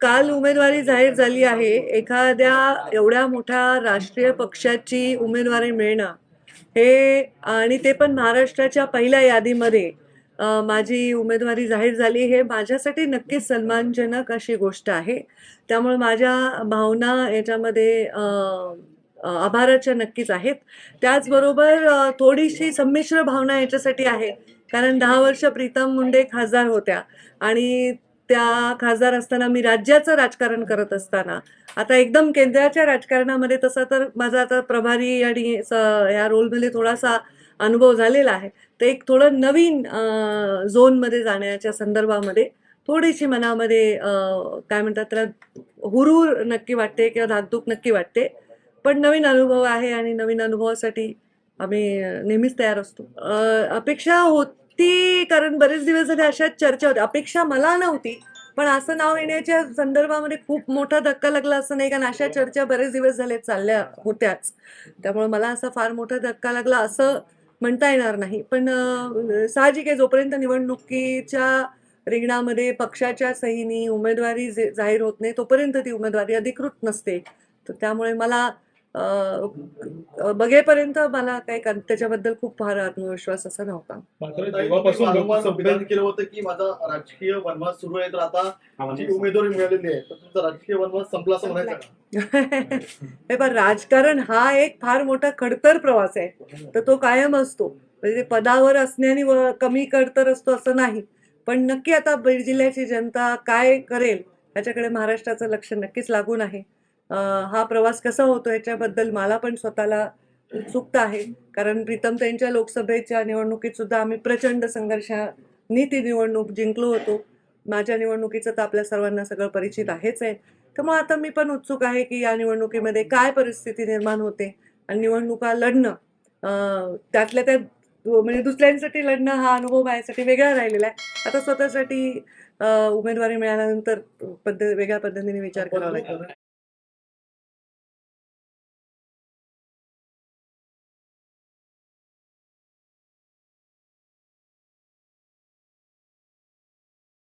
काल उमेदवारी जाहीर झाली आहे. एखाद्या एवढ्या मोठ्या राष्ट्रीय पक्षाची उमेदवारी मिळणं हे आणि ते पण महाराष्ट्राच्या पहिल्या यादीमध्ये माझी उमेदवारी जाहीर झाली हे माझ्यासाठी नक्कीच सन्मानजनक अशी गोष्ट आहे. त्यामुळे माझ्या भावना याच्यामध्ये आभाराच्या नक्कीच आहेत. त्याचबरोबर थोडीशी संमिश्र भावना याच्यासाठी आहे. कारण दहा वर्ष प्रीतम मुंडे खासदार होत्या आणि त्या खासदार असताना मी राज्याचं राजकारण करत असताना आता एकदम केंद्राच्या राजकारणामध्ये तसं तर माझा आता प्रभारी आणि स- ह्या रोलमध्ये थोडासा अनुभव झालेला आहे. तर एक थोडं नवीन झोनमध्ये जाण्याच्या संदर्भामध्ये थोडीशी मनामध्ये काय म्हणतात त्याला हुरूर नक्की वाटते किंवा धाकधूक नक्की वाटते. पण नवीन अनुभव आहे आणि नवीन अनुभवासाठी आम्ही नेहमीच तयार असतो. अपेक्षा होत ती कारण बरेच दिवस झाले अशाच चर्चा होत्या. अपेक्षा मला नव्हती पण असं नाव येण्याच्या संदर्भामध्ये खूप मोठा धक्का लागला असं नाही कारण अशा चर्चा बरेच दिवस झाले चालल्या होत्याच. त्यामुळे मला असा फार मोठा धक्का लागला असं म्हणता येणार नाही. पण साहजिक आहे जोपर्यंत निवडणुकीच्या रिंगणामध्ये पक्षाच्या सहीनी उमेदवारी जे- जाहीर होत नाही तोपर्यंत ती उमेदवारी अधिकृत नसते. तर त्यामुळे मला बघेपर्यंत मला काही त्याच्याबद्दल खूप फार आत्मविश्वास असा नव्हता. विधान केलं होतं की माझा राजकीय वनवास सुरू आहे तर आता जी उमेदवारी मिळालेली आहे तर तुमचा राजकीय वनवास संपला असं म्हणायचं का? हे पण राजकारण हा एक फार मोठा खडतर प्रवास आहे. तर तो कायम असतो. म्हणजे पदावर असण्याने कमी खडतर असतो असं नाही. पण नक्की आता बीड जिल्ह्याची जनता काय करेल ह्याच्याकडे महाराष्ट्राचं लक्ष नक्कीच लागून आहे. हा प्रवास कसा होतो ह्याच्याबद्दल मला पण स्वतःला उत्सुकता आहे. कारण प्रीतम त्यांच्या लोकसभेच्या निवडणुकीत सुद्धा आम्ही प्रचंड संघर्षाने ती निवडणूक जिंकलो होतो. माझ्या निवडणुकीचं तर आपल्या सर्वांना सगळं परिचित आहेच आहे. त्यामुळे आता मी पण उत्सुक आहे की या निवडणुकीमध्ये काय परिस्थिती निर्माण होते आणि निवडणुका लढणं त्यातल्या त्यात म्हणजे दुसऱ्यांसाठी लढणं हा अनुभव माझ्यासाठी वेगळा राहिलेला आहे. आता स्वतःसाठी उमेदवारी मिळाल्यानंतर पद्धत वेगळ्या पद्धतीने विचार करावा लागेल